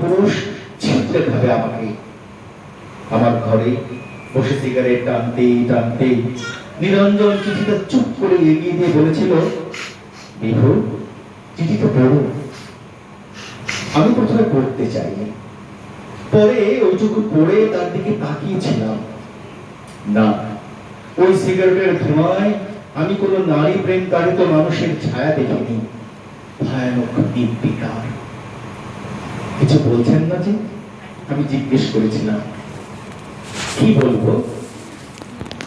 পুরুষ ছিটতে খাবে আমাকে। আমার ঘরে বসে সিগারেট টানতে টানতে নিরঞ্জন চিঠিটা চুপ করে এগিয়ে দিয়ে বলেছিল, বিভু, চিঠিটা পড়ো। আমি প্রথমে পড়তে চাইনি। পরে ওইটুকু পড়ে তার দিকে তাকিয়েছিলাম। না, ওই সিগারেটের ধোঁয়ায় আমি কোনো নারী প্রেম কারিত মানুষের ছায়া দেখিনি। ভয়ানক নির্বিকার কিছু বলছেন না যে আমি জিজ্ঞেস করেছিলাম। কি বলব?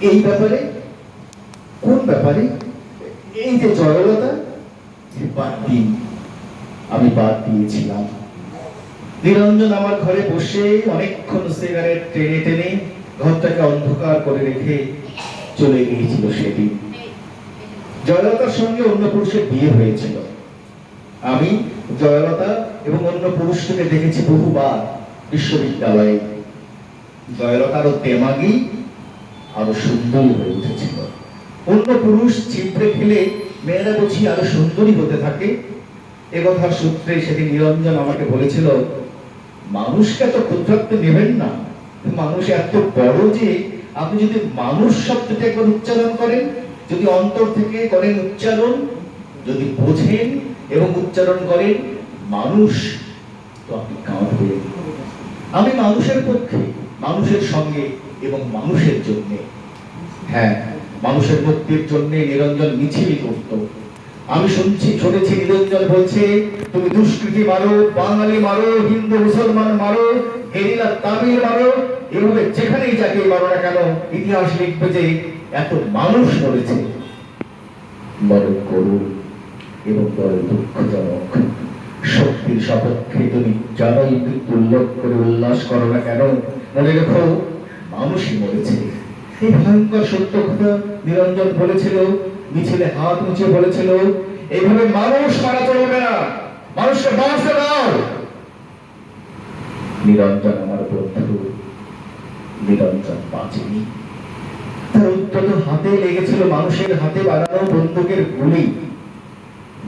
এই ব্যাপারে, কোন ব্যাপারে? এই যে জয়লতা বাদ দিন। আমি বাদ দিয়েছিলাম। নিরঞ্জন আমার ঘরে বসে অনেকক্ষণ সিগারেট টেনে টেনে ঘরটাকে অন্ধকার করে রেখে চলে গিয়েছিল সেদিন। জয়লতার সঙ্গে অন্য পুরুষের বিয়ে হয়েছিল। আমি, জয়লতা এবং অন্য পুরুষকে দেখেছি বহুবার বিশ্ববিদ্যালয়ে। জয়লতারও তেমাগি আরও সুন্দর হয়ে উঠেছিল। অন্য পুরুষ ছিদ্রে খেলে মেয়েরা বুঝি আরও সুন্দরী হতে থাকে। এ কথার সূত্রে সেদিন নিরঞ্জন আমাকে বলেছিল, মানুষকে এত ক্ষুদ্রাত্ম নেবেন না। মানুষ এত বড় যে আপনি যদি মানুষ শব্দটি একবার উচ্চারণ করেন, যদি অন্তর থেকে করেন উচ্চারণ, যদি বোঝেন এবং উচ্চারণ করেন মানুষ, তো আপনি কাঁদবেন আমি মানুষের পক্ষে, মানুষের সঙ্গে এবং মানুষের জন্য। হ্যাঁ মানুষের মুক্তির জন্য নিরঞ্জন মিছিল করত। আমি শুনছি, শুনেছি নিরঞ্জন বলছে, তুমি দুষ্কৃতি মারো, বাঙালি মারো, হিন্দু, মুসলমান মারো, গেরিলা, তামিল মারো, এভাবে যেখানেই যাকে মারো না কেন, ইতিহাস লিখবে যে এত মানুষ মরেছে বড় করুণ এবং বড় দুঃখজনক। শক্তির সপক্ষে তুমি মৃত্যু উল্লেখ করে উল্লাস করো না কেন, মনে রেখো, মানুষই মরেছে। এই ভয়ঙ্কর সত্য কথা নিরঞ্জন বলেছিল, মিছিলে হাত উঁচে বলেছিল, এইভাবে মানুষ মারা চলবে না। মানুষকে বাঁচতে দাও। নিরঞ্জন আমার বন্ধু, নিরঞ্জন বাঁচেনি। তার উদ্যত হাতে লেগেছিল মানুষের হাতে বানানো বন্দুকের গুলি।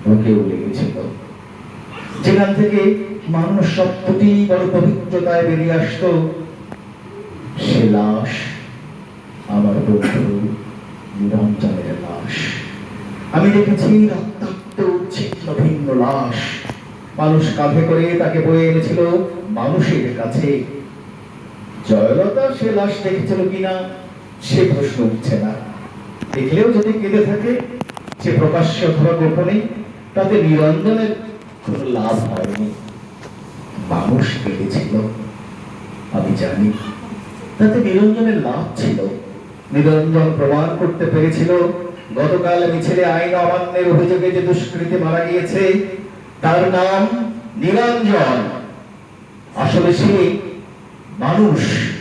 বুকেও লেগেছিল। যেখান থেকে মানুষ শব্দটি বড় পবিত্রতায় বেরিয়ে আসতো। সে লাশ আমার বন্ধু নিরঞ্জনের লাশ। আমি দেখেছি রক্তাক্ত, উচ্ছিন্ন, ভিন্ন লাশ। মানুষ কাঁধে করে তাকে বয়ে এনেছিল মানুষের কাছে। জয়লতা সে লাশ দেখেছিল কিনা, সে প্রশ্ন উঠছে না। দেখলেও যদি কেঁদে থাকে, সে প্রকাশ্য অথবা গোপনে তাতে নিরঞ্জনের কোনো লাভ হয়নি। মানুষ কেঁদেছিল আমি জানি। তাতে নিরঞ্জনের লাভ ছিল। নিরঞ্জন প্রমাণ করতে পেরেছিল, গতকাল মিছিলে আইন অমান্যের অভিযোগে যে দুষ্কৃতী মারা গিয়েছে, তার নাম নিরঞ্জন। আসলে সে মানুষ।